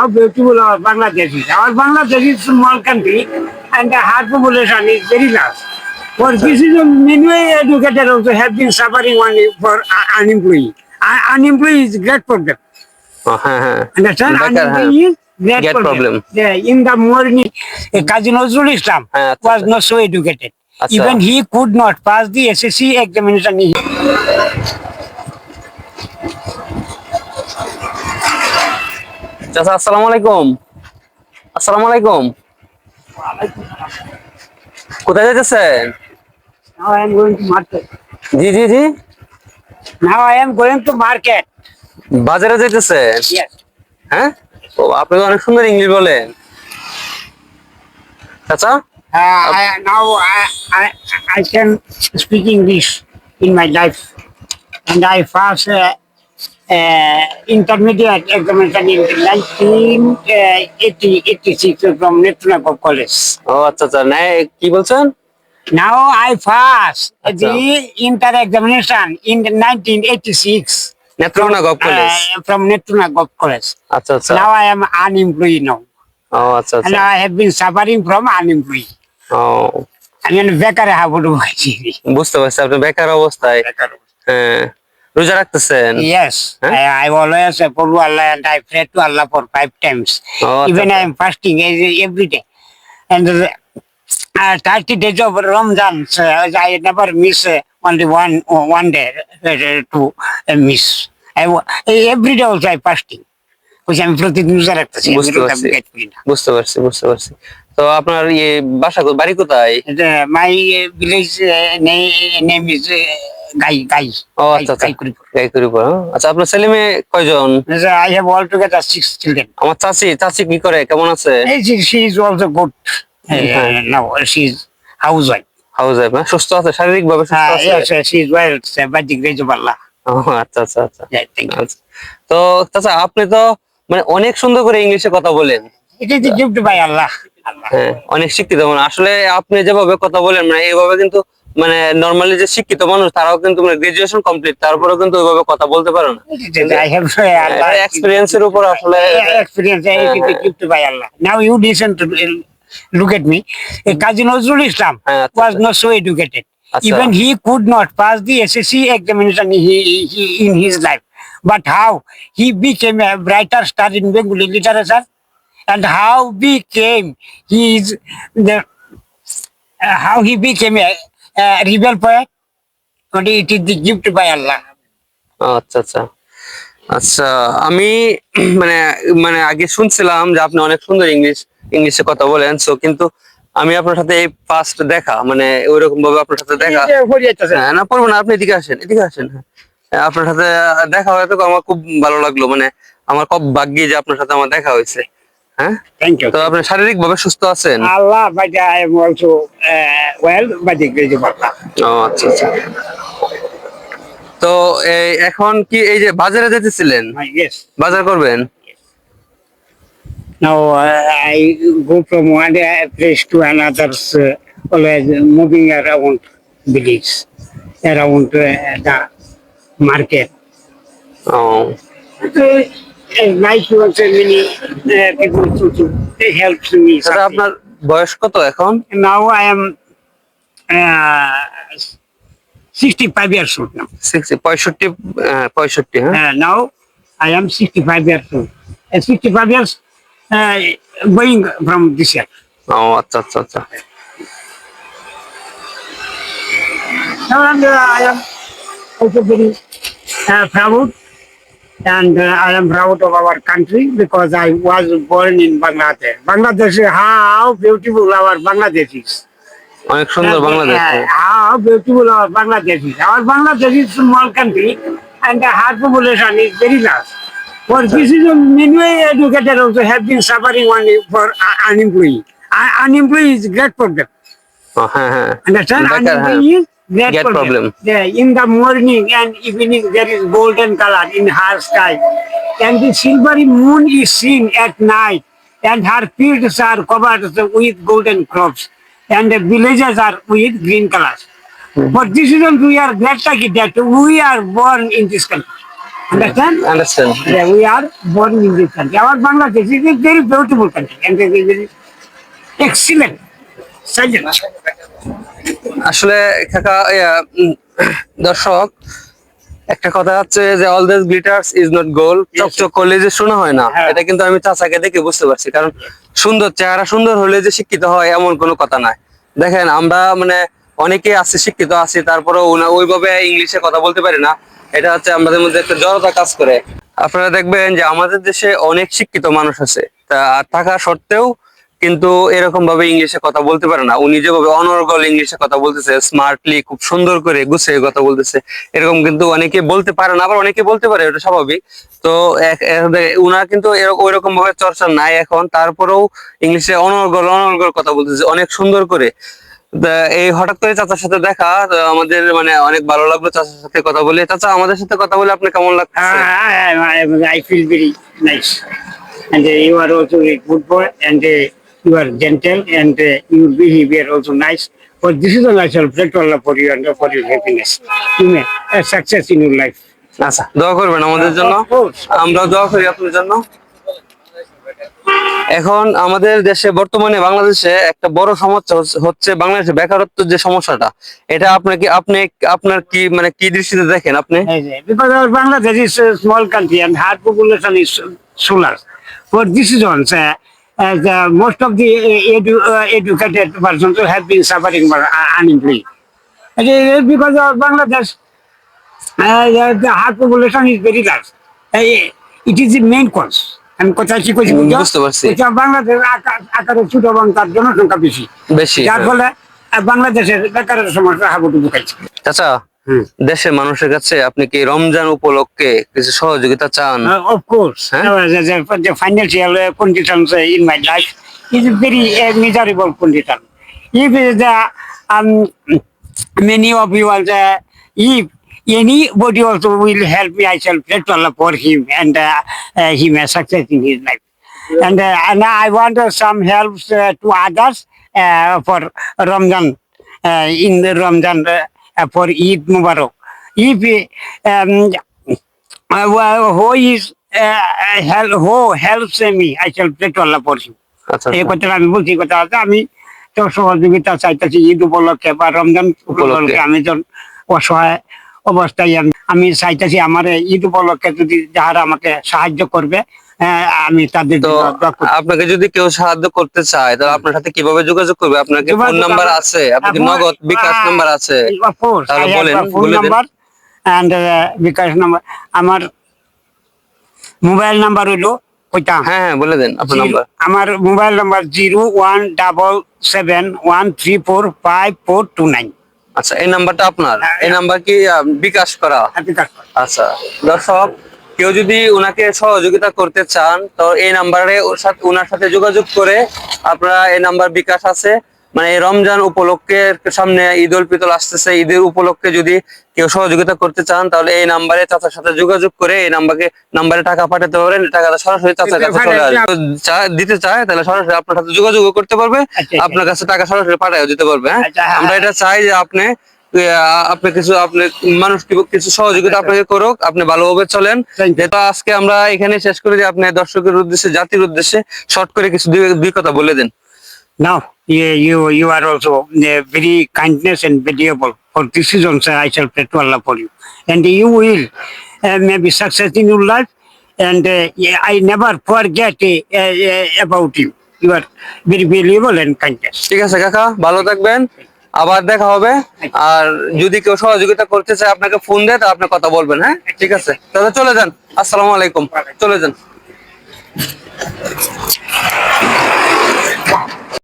how beautiful our Bangladesh is. Our Bangladesh is small country and the heart population is very large. For this reason, many educated also have been suffering only for uh, unemployed. Uh, unemployed is great problem. হ্যাঁ হ্যাঁ Understand? হ্যাঁ। Unemployed is great problem. problem. Yeah, in the morning, uh, Kazi Nazrul Islam হ্যাঁ, আচ্ছা, was আচ্ছা। not so educated. আচ্ছা। Even he could not pass the SSC examination. চাষা আসসালাম আলাইকুম। আসসালাম আলাইকুম। কোথায় যাচ্ছে জি জি জি। Now I am going to market. বাজারে যাইতেছে? হ্যাঁ? ও আপনি অনেক সুন্দর ইংলিশ বলেন। চাচা? হ্যাঁ now I, I I can speak English in my life. And passed uh, uh, intermediate examination in 1986 from Netrunakov College. ও আচ্ছা আচ্ছা না কি বলছেন I passed Acha. the inter examination in the 1986 Netrokona gov college uh, from Netrunakov আচ্ছা আচ্ছা Now I am unemployed now, ও আচ্ছা আচ্ছা I have been suffering from unemployed. O mean, বেকারে হাবুডু বুঝতে পারছি আপনি বেকার অবস্থায় হ্যাঁ রোজা রাখতেছেন? Yes I always follow Allah and I pray to Allah for five times even I am fasting every day and thirty days of Ramzan I never miss only one one day to miss every day also I fasting আমি প্রতিদিন রোজা রাখতেছি বুঝতে পারছি। বুঝতে পারছি তো আপনার ইয়ে বাসা বাড়ি কোথায়? মাই ভিলেজ নেম ইজ ছেলে মেয়ে কয়জন? আই হ্যাভ অল টুগেদার কেমন আছে? হাউস ওয়াইফ হাউস ওয়াইফ সুস্থ আছে শারীরিক ভাবে সুস্থ আছে? আচ্ছা আচ্ছা আচ্ছা।, আচ্ছা। তো চাচা আপনি তো মানে অনেক সুন্দর করে ইংলিশে কথা বলেন। এটা যে গিফট বাই আল্লাহ অনেক শিক্ষিত। মানে আসলে আপনি যেভাবে কথা বলেন মানে এইভাবে কিন্তু মানে নর্মালি যে শিক্ষিত মানুষ তারাও কিন্তু মানে গ্রাজুয়েশন কমপ্লিট তারপরেও কিন্তু ওইভাবে কথা বলতে পারে না uh, Allah. এক্সপিরিয়েন্সের উপর আসলে uh, uh, look at me. A Kazi Nazrul Islam হ্যাঁ, আচ্ছা, was আচ্ছা। not so educated. আচ্ছা। Even he could not pass the SSC examination he, he, in his life. But how he became a brighter star in Bengali literature, and how became he is the uh, how he became a, rebel poet. But it is the gift by আচ্ছা আচ্ছা আচ্ছা আমি মানে মানে আগে শুনছিলাম যে আপনি অনেক সুন্দর ইংলিশ ইংলিশে কথা বলেন সো কিন্তু আমি আপনার সাথে এই ফার্স্ট দেখা মানে ওইরকম ভাবে আপনার সাথে দেখা হয়ে। হ্যাঁ না পড়ব না আপনি এদিকে আসেন এদিকে আসেন হ্যাঁ, আপনার সাথে দেখা হয়তো আমার খুব ভালো লাগল মানে আমার খুব ভাগ্যি যে আপনার সাথে আমার দেখা হয়েছে হ্যাঁ? তো আপনি শারীরিক ভাবে সুস্থ আছেন? আল্লাহ আচ্ছা, আচ্ছা। তো এখন কি এই যে বাজারে যেতেছিলেন? বাজার করবেন? Now I go from one place to moving around village around the market O Uh, uh. আপনার বয়স কত এখন Now I am uh, 65 years old now. Sixty পঁয়ষট্টি পঁয়ষট্টি হ্যাঁ Uh, now I am 65 years old. And 65 years uh, going from this ও আচ্ছা আচ্ছা আচ্ছা uh, I am also very uh, proud and uh, I am proud of our country because I was born in Bangladesh. Bangladesh, how beautiful our Bangladesh is. অনেক সুন্দর Bangladesh uh, how beautiful our Bangladesh is. Our Bangladesh is a small country and the heart population is very large. For this reason, many educated also have been suffering only for uh, unemployed. Uh, unemployed is great problem. ও, হ্যাঁ হ্যাঁ Understand? বেকার, হ্যাঁ। Great, problem. problem. Yeah, in the morning and evening there is golden color in her sky. And the silvery moon is seen at night. And her fields are covered with golden crops. And the villages are with green colors. Mm-hmm. For this is we are glad that we are born in this country. Understand? Hmm. Understand. Yeah, we are born in this country. Our Bangladesh is a very beautiful country and a very excellent. Sergeant. আসলে কাকা দর্শক একটা কথা হচ্ছে যে all this glitters is not gold চকচক করলে যে শোনা হয় না হ্যাঁ। এটা কিন্তু আমি চাচাকে দেখে বুঝতে পারছি কারণ সুন্দর চেহারা সুন্দর হলে যে শিক্ষিত হয় এমন কোনো কথা নাই। দেখেন আমরা মানে অনেকে আছে শিক্ষিত আছি তারপরেও উনা- ওইভাবে ইংলিশে কথা বলতে পারি না এটা হচ্ছে আমাদের মধ্যে একটা জড়তা কাজ করে। আপনারা দেখবেন যে আমাদের দেশে অনেক শিক্ষিত মানুষ আছে তা থাকা সত্ত্বেও কিন্তু এরকম ভাবে ইংলিশে কথা বলতে পারে না। উনি যেভাবে অনর্গল ইংলিশে কথা বলতেছে স্মার্টলি খুব সুন্দর করে গুছিয়ে কথা বলতেছে এরকম কিন্তু অনেকে বলতে পারে না আবার অনেকে বলতে পারে এটা স্বাভাবিক। তো উনার কিন্তু ওই রকম ভাবে চর্চা নাই এখন তারপরেও ইংলিশে অনর্গল অনর্গল কথা বলতেছে অনেক সুন্দর করে। এই হঠাৎ করে চাচার সাথে দেখা আমাদের মানে অনেক ভালো লাগল চাচার সাথে কথা বলে। চাচা আমাদের সাথে কথা বলে আপনার কেমন লাগছে I feel very nice. And uh, you are also a good boy and uh, you are gentle and uh, your behavior also nice. But this is a natural pray Allah for you and for your happiness. You may have success in your life. আচ্ছা দোয়া করবেন আমাদের জন্য আমরা দোয়া করি আপনার জন্য এখন আমাদের দেশে বর্তমানে বাংলাদেশে একটা বড় সমস্যা হচ্ছে- বাংলাদেশে বেকারত্বের যে সমস্যাটা এটা আপনাকে আপনি আপনার কি মানে কি দৃষ্টিতে দেখেন আপনি Yes, yes. Because our Bangladesh is a small country and hard population is uh, uh, the, most of the uh, edu, uh, educated persons have been suffering for uh, unemployed. It is because of Bangladesh, uh, the, hard population is very large. Uh, it is the main cause. আমি কথা কি কইছি? বুঝতে পারছি। এটা বাংলাদেশ আকারে ছোট এবং তার জনসংখ্যা বেশি বেশি যার ফলে আহ, বাংলাদেশের বেকারের সমস্যা হাবুডুবু খাইছে চাচা দেশের মানুষের কাছে আপনি কি রমজান উপলক্ষে কিছু সহযোগিতা চান Uh, uh, uh, uh, my life is very uh, miserable condition. If uh, the um, many of you are the, if anybody also will help me, I shall pray to Allah for him and uh, uh, he may success in his life. And uh, and I want uh, some helps uh, to others uh, for Ramadan uh, in the Ramadan uh, হো help, who helps me, I shall pray to Allah for him. আচ্ছা এই আচ্ছা। কথাটা আমি বলছি কথা আছে আমি তো সহযোগিতা চাইতেছি ঈদ উপলক্ষে বা রমজান উপলক্ষে আমি তো অসহায় অবস্থায় আমি চাইতেছি আমার ঈদ উপলক্ষে যদি যারা আমাকে সাহায্য করবে আমি তাদের। আপনাকে যদি কেউ সাহায্য করতে চায় তাহলে আপনার সাথে কীভাবে যোগাযোগ করবে? আপনার কি ফোন নাম্বার আছে? আপনার কি নগদ বিকাশ নাম্বার আছে? তাহলে বলেন, number and uh, bKash number আমার মোবাইল নাম্বার হইল ওইটা। হ্যাঁ হ্যাঁ বলে দেন আপনার নাম্বার আমার mobile number zero one double seven one three four five four two nine. আচ্ছা এই নাম্বারটা আপনার। হ্যাঁ, এই নাম্বার কি বিকাশ করা। আচ্ছা দর্শক কেউ যদি ওনাকে সহযোগিতা করতে চান তো এই নাম্বারে ওর সাথে ওনার সাথে যোগাযোগ করে আপনারা এই নাম্বার বিকাশ আছে। মানে রমজান উপলক্ষে সামনে ঈদ উল ফিতর আসতেছে ঈদের উপলক্ষে যদি কেউ সহযোগিতা করতে চান তাহলে এই নাম্বারে চাচার সাথে যোগাযোগ করে এই নাম্বারকে নাম্বারে টাকা পাঠাতে পারেন টাকাটা সরাসরি চাচার কাছে চলে আসবে। দিতে চায় তাহলে সরাসরি আপনার সাথে যোগাযোগ করতে পারবে আচ্ছা, আপনার কাছে টাকা সরাসরি পাঠায় দিতে পারবে হ্যাঁ? আচ্ছা, হ্যাঁ, আমরা এটা চাই যে আপনি আপনি কিছু আপনি মানুষ কিছু সহযোগিতা আপনাকে করুক আপনি ভালোভাবে চলেন। যেটা আজকে আমরা এখানে শেষ করে যে আপনি দর্শকের উদ্দেশ্যে জাতির উদ্দেশ্যে শর্ট করে কিছু দুই কথা বলে দেন। Now you you are also very kindness and variable for decision I shall pray to for you and you will may be success in life and I never forget you you are very variable and kindness ঠিক আছে কাকা ভালো থাকবেন। আবার দেখা হবে। আর যদি কেউ সহযোগিতা করতে চায় আপনাকে ফোন দেয় তা আপনি কথা বলবেন হ্যাঁ? ঠিক আছে? তাহলে চলে যান। আসসালামু আলাইকুম। চলে যান।